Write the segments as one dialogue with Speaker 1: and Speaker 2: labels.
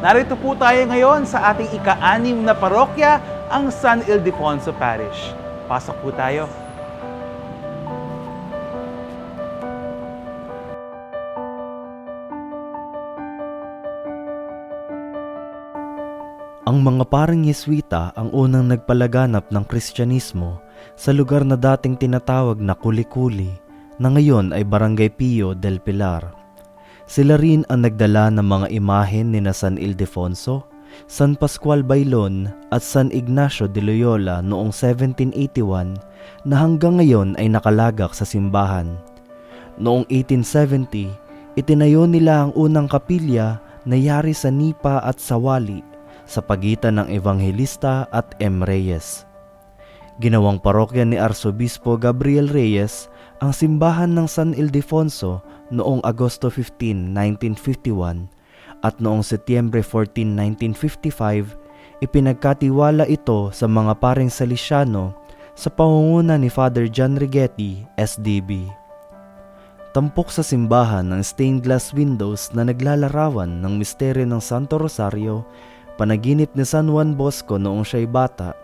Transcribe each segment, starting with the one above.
Speaker 1: Narito po tayo ngayon sa ating ika-anim na parokya, ang San Ildefonso Parish. Pasok po tayo.
Speaker 2: Ang mga parang Yeswita ang unang nagpalaganap ng Kristyanismo sa lugar na dating tinatawag na Kulikuli na ngayon ay Barangay Pio del Pilar. Sila rin ang nagdala ng mga imahen ni na San Ildefonso, San Pascual Bailon at San Ignacio de Loyola noong 1781 na hanggang ngayon ay nakalagak sa simbahan. Noong 1870, itinayo nila ang unang kapilya na yari sa Nipa at Sawali sa pagitan ng Evangelista at M. Reyes. Ginawang parokya ni Arsobispo Gabriel Reyes ang simbahan ng San Ildefonso noong Agosto 15, 1951 at noong Setyembre 14, 1955 ipinagkatiwala ito sa mga paring Salesiano sa pangunguna ni Father John Rigetti, SDB. Tampok sa simbahan ng stained glass windows na naglalarawan ng misteryo ng Santo Rosario, panaginip ni San Juan Bosco noong siya'y bata,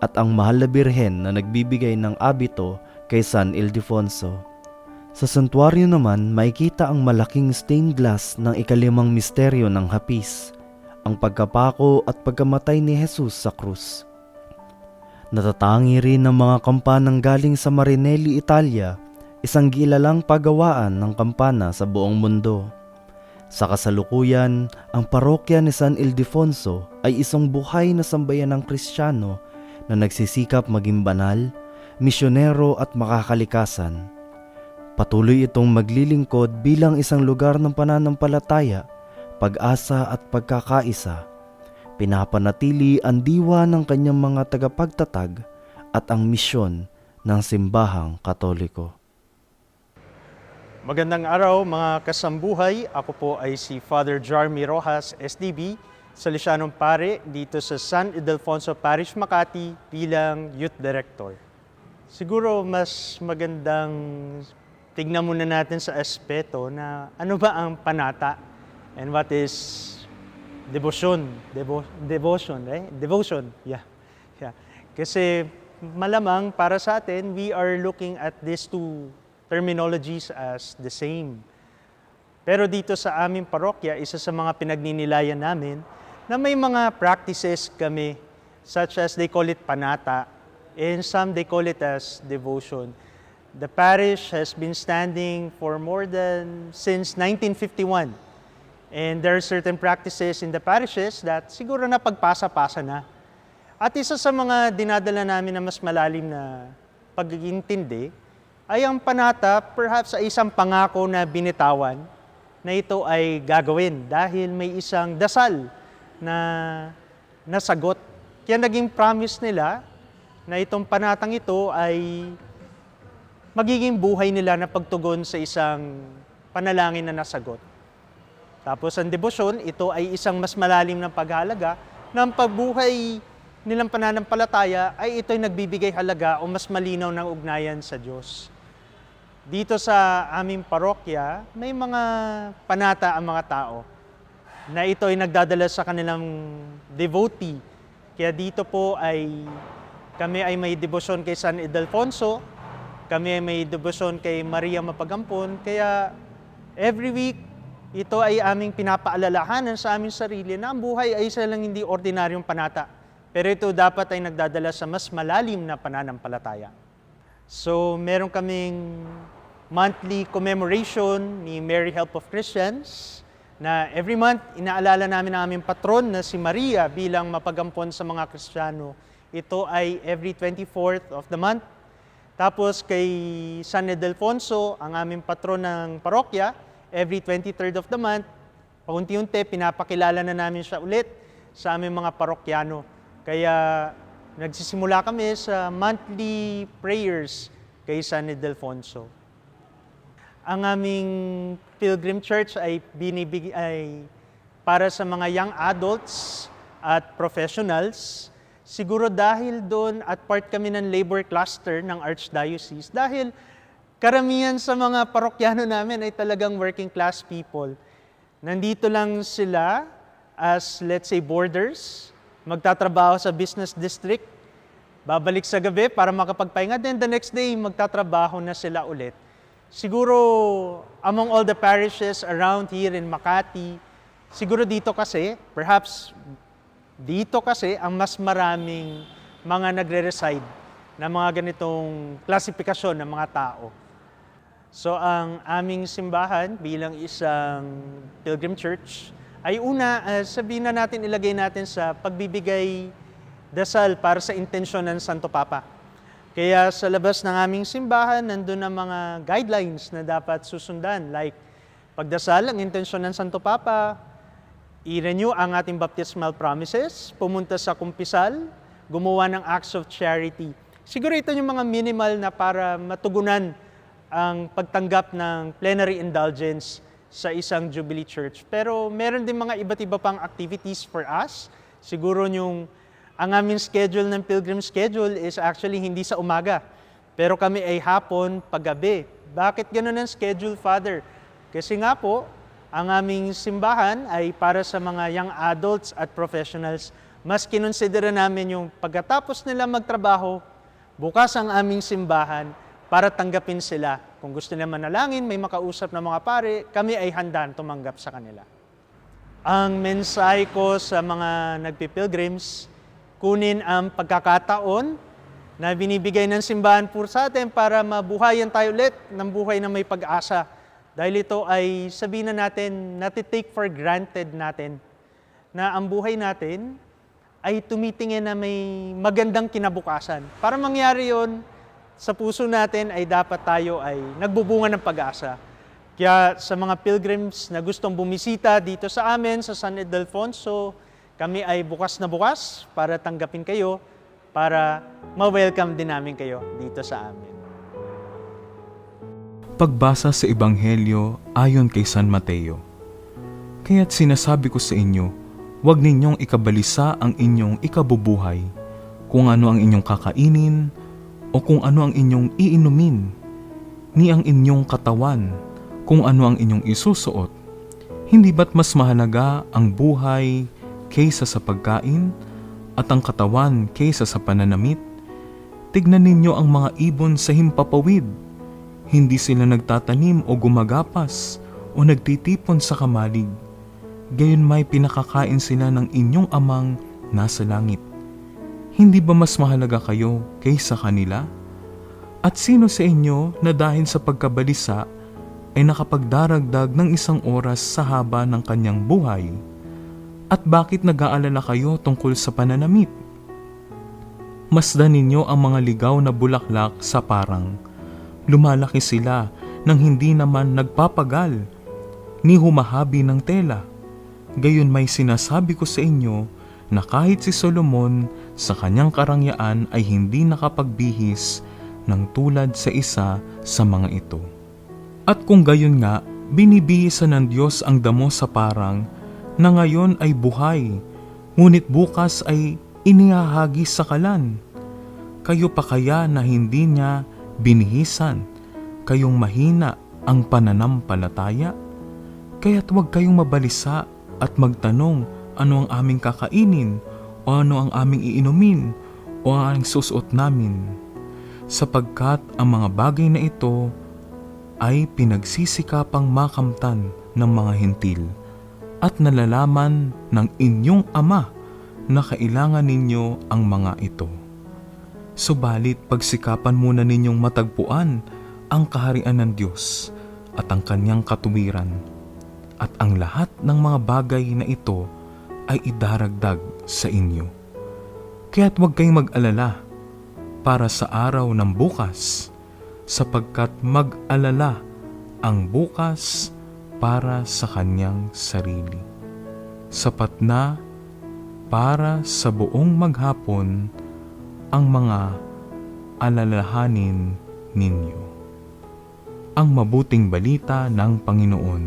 Speaker 2: at ang mahal na birhen na nagbibigay ng abito kay San Ildefonso. Sa santuario naman, makikita ang malaking stained glass ng ikalimang misteryo ng hapis, ang pagkapako at pagkamatay ni Jesus sa krus. Natatangi rin ng mga kampanang galing sa Marinelli, Italia, isang gilalang pagawaan ng kampana sa buong mundo. Sa kasalukuyan, ang parokya ni San Ildefonso ay isang buhay na sambayan ng Kristiyano na nagsisikap maging banal, misyonero at makakalikasan. Patuloy itong maglilingkod bilang isang lugar ng pananampalataya, pag-asa at pagkakaisa. Pinapanatili ang diwa ng kanyang mga tagapagtatag at ang misyon ng simbahang katoliko.
Speaker 3: Magandang araw mga kasambuhay. Ako po ay si Father Jarmy Rojas, SDB, Salesianong Pare dito sa San Ildefonso Parish, Makati bilang Youth Director. Siguro mas magandang tignan muna natin sa aspeto na ano ba ang panata and what is devotion. Devo, devotion, eh? Devotion, yeah. yeah. Kasi malamang para sa atin, we are looking at these two terminologies as the same. Pero dito sa aming parokya, isa sa mga pinagninilayan namin na may mga practices kami such as they call it panata and some they call it as devotion. The parish has been standing for more than since 1951. And there are certain practices in the parishes that siguro na pagpasa-pasa na. At isa sa mga dinadala namin na mas malalim na pag-iintindi ay ang panata perhaps ay isang pangako na binitawan na ito ay gagawin dahil may isang dasal na nasagot. Kaya naging promise nila na itong panatang ito ay magiging buhay nila na pagtugon sa isang panalangin na nasagot. Tapos ang debosyon, ito ay isang mas malalim na paghalaga ng pagbuhay nilang pananampalataya ay ito'y nagbibigay halaga o mas malinaw ng ugnayan sa Diyos. Dito sa aming parokya, may mga panata ang mga tao na ito ay nagdadala sa kanilang devotee. Kaya dito po ay kami ay may debosyon kay San Ildefonso, kami ay may debosyon kay Maria Mapagampon, kaya every week ito ay aming pinapaalalahanan sa aming sarili na ang buhay ay isa lang hindi ordinaryong panata. Pero ito dapat ay nagdadala sa mas malalim na pananampalataya. So, meron kaming monthly commemoration ni Mary Help of Christians na every month inaalala namin ang aming patron na si Maria bilang mapagampon sa mga Kristiyano. Ito ay every 24th of the month. Tapos kay San Ildefonso, ang aming patron ng parokya, every 23rd of the month, paunti-unti pinapakilala na namin siya ulit sa aming mga parokyano. Kaya nagsisimula kami sa monthly prayers kay San Ildefonso. Ang aming Pilgrim Church ay binibig ay para sa mga young adults at professionals. Siguro dahil doon at part kami ng labor cluster ng Archdiocese dahil karamihan sa mga parokyano namin ay talagang working class people. Nandito lang sila as, let's say, boarders, magtatrabaho sa business district, babalik sa gabi para makapagpahinga, then the next day, magtatrabaho na sila ulit. Siguro, among all the parishes around here in Makati, siguro dito kasi, perhaps dito kasi, ang mas maraming mga nagre-reside na mga ganitong klasifikasyon ng mga tao. So ang aming simbahan bilang isang pilgrim church ay una, uh, sabihin na natin, ilagay natin sa pagbibigay dasal para sa intensyon ng Santo Papa. Kaya sa labas ng aming simbahan, nandun ang mga guidelines na dapat susundan. Like, pagdasal, ang intensyon ng Santo Papa, i-renew ang ating baptismal promises, pumunta sa kumpisal, gumawa ng acts of charity. Siguro ito yung mga minimal na para matugunan ang pagtanggap ng plenary indulgence sa isang Jubilee Church. Pero meron din mga iba't iba pang activities for us. Siguro yung ang aming schedule ng pilgrim schedule is actually hindi sa umaga. Pero kami ay hapon, paggabi. Bakit ganun ang schedule, Father? Kasi nga po, ang aming simbahan ay para sa mga young adults at professionals. Mas kinonsidera namin yung pagkatapos nila magtrabaho, bukas ang aming simbahan para tanggapin sila. Kung gusto nila manalangin, may makausap na mga pare, kami ay handaan tumanggap sa kanila. Ang mensahe ko sa mga nagpipilgrims, kunin ang pagkakataon na binibigay ng simbahan po sa atin para mabuhayan tayo ulit ng buhay na may pag-asa. Dahil ito ay sabihin na natin, natitake for granted natin na ang buhay natin ay tumitingin na may magandang kinabukasan. Para mangyari yon sa puso natin ay dapat tayo ay nagbubunga ng pag-asa. Kaya sa mga pilgrims na gustong bumisita dito sa amin sa San Ildefonso, kami ay bukas na bukas para tanggapin kayo, para ma-welcome din namin kayo dito sa amin.
Speaker 4: Pagbasa sa Ebanghelyo ayon kay San Mateo. Kaya't sinasabi ko sa inyo, huwag ninyong ikabalisa ang inyong ikabubuhay, kung ano ang inyong kakainin, o kung ano ang inyong iinumin, ni ang inyong katawan, kung ano ang inyong isusuot. Hindi ba't mas mahalaga ang buhay kaysa sa pagkain, at ang katawan kaysa sa pananamit? Tignan ninyo ang mga ibon sa himpapawid. Hindi sila nagtatanim o gumagapas o nagtitipon sa kamalig. Gayon may pinakakain sila ng inyong amang nasa langit. Hindi ba mas mahalaga kayo kaysa kanila? At sino sa inyo na dahil sa pagkabalisa ay nakapagdaragdag ng isang oras sa haba ng kanyang buhay? At bakit nag-aalala kayo tungkol sa pananamit? Masdan ninyo ang mga ligaw na bulaklak sa parang. Lumalaki sila nang hindi naman nagpapagal, ni humahabi ng tela. Gayon may sinasabi ko sa inyo na kahit si Solomon sa kanyang karangyaan ay hindi nakapagbihis ng tulad sa isa sa mga ito. At kung gayon nga, binibihisan ng Diyos ang damo sa parang na ngayon ay buhay, ngunit bukas ay inihahagi sa kalan. Kayo pa kaya na hindi niya binihisan, kayong mahina ang pananampalataya? Kaya't huwag kayong mabalisa at magtanong ano ang aming kakainin o ano ang aming iinumin o ang susuot namin. Sapagkat ang mga bagay na ito ay pinagsisikapang makamtan ng mga hintil at nalalaman ng inyong ama na kailangan ninyo ang mga ito. Subalit pagsikapan muna ninyong matagpuan ang kaharian ng Diyos at ang kanyang katuwiran at ang lahat ng mga bagay na ito ay idaragdag sa inyo. Kaya't huwag kayong mag-alala para sa araw ng bukas sapagkat mag-alala ang bukas para sa kanyang sarili. Sapat na para sa buong maghapon ang mga alalahanin ninyo. Ang mabuting balita ng Panginoon,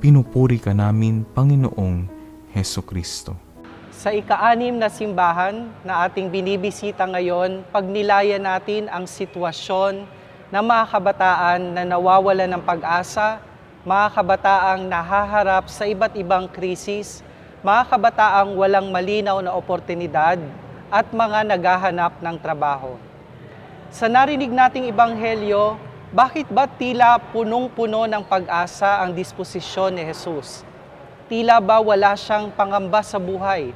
Speaker 4: pinupuri ka namin, Panginoong Heso Kristo.
Speaker 5: Sa ika-anim na simbahan na ating binibisita ngayon, pagnilayan natin ang sitwasyon ng mga kabataan na nawawala ng pag-asa, mga kabataang nahaharap sa iba't ibang krisis mga kabataang walang malinaw na oportunidad at mga naghahanap ng trabaho. Sa narinig nating ibanghelyo, bakit ba tila punong-puno ng pag-asa ang disposisyon ni Jesus? Tila ba wala siyang pangamba sa buhay?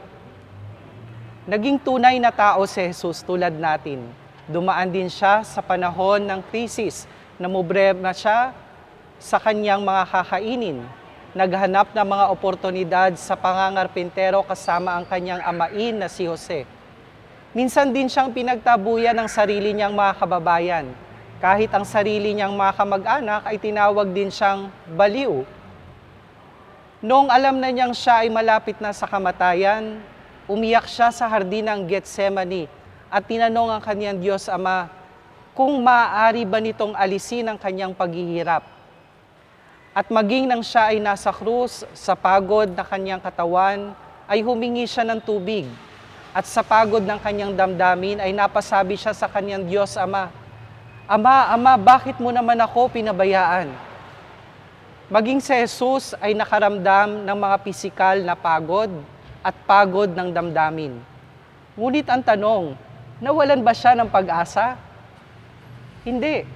Speaker 5: Naging tunay na tao si Jesus tulad natin. Dumaan din siya sa panahon ng krisis, namumbrema siya sa kanyang mga kakainin. Naghanap ng mga oportunidad sa pangangarpintero kasama ang kanyang amain na si Jose. Minsan din siyang pinagtabuyan ng sarili niyang mga kababayan. Kahit ang sarili niyang mga kamag-anak ay tinawag din siyang baliw. Noong alam na niyang siya ay malapit na sa kamatayan, umiyak siya sa hardin ng Getsemani at tinanong ang kanyang Diyos Ama kung maaari ba nitong alisin ang kanyang paghihirap. At maging nang siya ay nasa krus, sa pagod na kanyang katawan, ay humingi siya ng tubig. At sa pagod ng kanyang damdamin ay napasabi siya sa kanyang Diyos Ama, Ama, Ama, bakit mo naman ako pinabayaan? Maging si Jesus ay nakaramdam ng mga pisikal na pagod at pagod ng damdamin. Ngunit ang tanong, nawalan ba siya ng pag-asa? Hindi.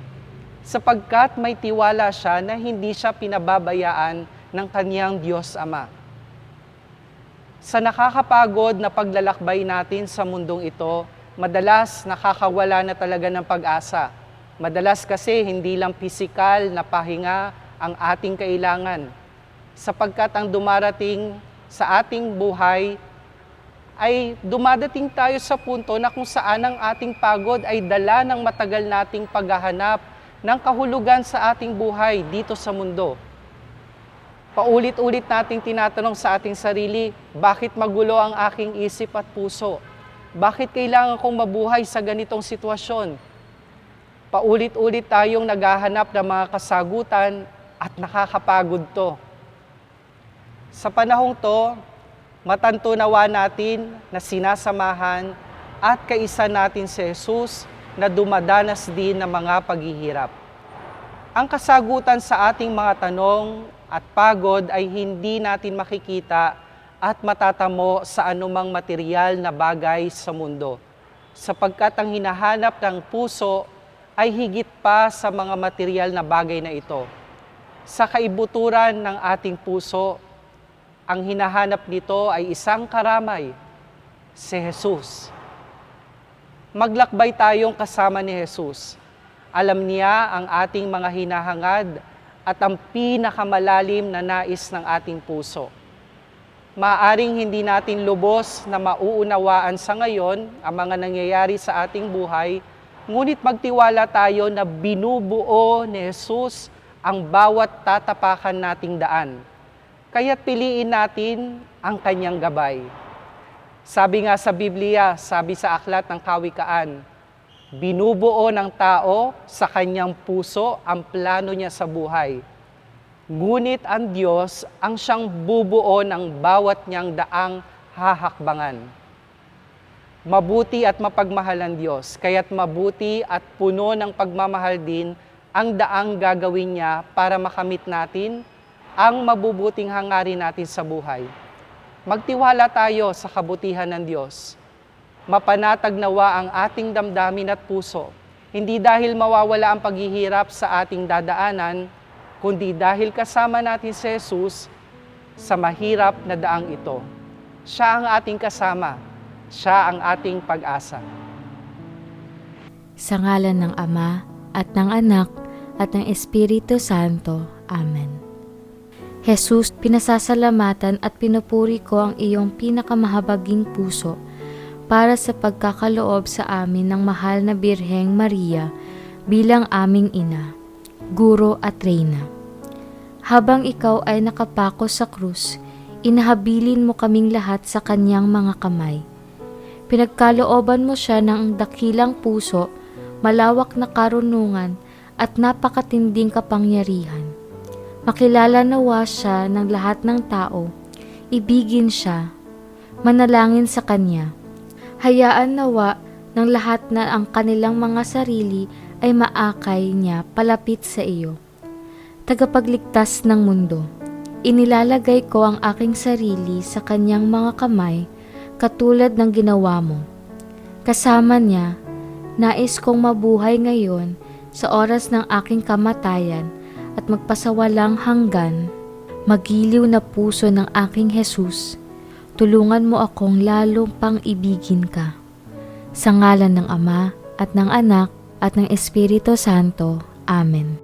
Speaker 5: Sapagkat may tiwala siya na hindi siya pinababayaan ng kanyang Diyos Ama. Sa nakakapagod na paglalakbay natin sa mundong ito, madalas nakakawala na talaga ng pag-asa. Madalas kasi hindi lang pisikal na pahinga ang ating kailangan. Sapagkat ang dumarating sa ating buhay ay dumadating tayo sa punto na kung saan ang ating pagod ay dala ng matagal nating paghahanap ng kahulugan sa ating buhay dito sa mundo. Paulit-ulit nating tinatanong sa ating sarili, bakit magulo ang aking isip at puso? Bakit kailangan kong mabuhay sa ganitong sitwasyon? Paulit-ulit tayong naghahanap ng mga kasagutan at nakakapagod to. Sa panahong to, matantunawa natin na sinasamahan at kaisa natin si Jesus na dumadanas din ng mga paghihirap. Ang kasagutan sa ating mga tanong at pagod ay hindi natin makikita at matatamo sa anumang material na bagay sa mundo, sapagkat ang hinahanap ng puso ay higit pa sa mga material na bagay na ito. Sa kaibuturan ng ating puso, ang hinahanap nito ay isang karamay, si Jesus. Maglakbay tayong kasama ni Jesus. Alam niya ang ating mga hinahangad at ang pinakamalalim na nais ng ating puso. Maaring hindi natin lubos na mauunawaan sa ngayon ang mga nangyayari sa ating buhay, ngunit magtiwala tayo na binubuo ni Jesus ang bawat tatapakan nating daan. Kaya't piliin natin ang kanyang gabay. Sabi nga sa Biblia, sabi sa aklat ng kawikaan, binubuo ng tao sa kanyang puso ang plano niya sa buhay. Ngunit ang Diyos ang siyang bubuo ng bawat niyang daang hahakbangan. Mabuti at mapagmahal ang Diyos, kaya't mabuti at puno ng pagmamahal din ang daang gagawin niya para makamit natin ang mabubuting hangarin natin sa buhay. Magtiwala tayo sa kabutihan ng Diyos. Mapanatag nawa ang ating damdamin at puso, hindi dahil mawawala ang paghihirap sa ating dadaanan, kundi dahil kasama natin si Jesus sa mahirap na daang ito. Siya ang ating kasama, siya ang ating pag-asa.
Speaker 6: Sa ngalan ng Ama at ng Anak at ng Espiritu Santo. Amen. Jesus, pinasasalamatan at pinupuri ko ang iyong pinakamahabaging puso para sa pagkakaloob sa amin ng mahal na Birheng Maria bilang aming ina, guro at reyna. Habang ikaw ay nakapako sa krus, inahabilin mo kaming lahat sa kanyang mga kamay. Pinagkalooban mo siya ng dakilang puso, malawak na karunungan at napakatinding kapangyarihan. Makilala nawa siya ng lahat ng tao, ibigin siya, manalangin sa kanya. Hayaan nawa ng lahat na ang kanilang mga sarili ay maakay niya palapit sa iyo. Tagapagligtas ng mundo, Inilalagay ko ang aking sarili sa kanyang mga kamay katulad ng ginawa mo. Kasama niya, nais kong mabuhay ngayon sa oras ng aking kamatayan at magpasawalang hanggan. Magiliw na puso ng aking Jesus, tulungan mo akong lalong pang ibigin ka. Sa ngalan ng Ama at ng Anak at ng Espiritu Santo. Amen.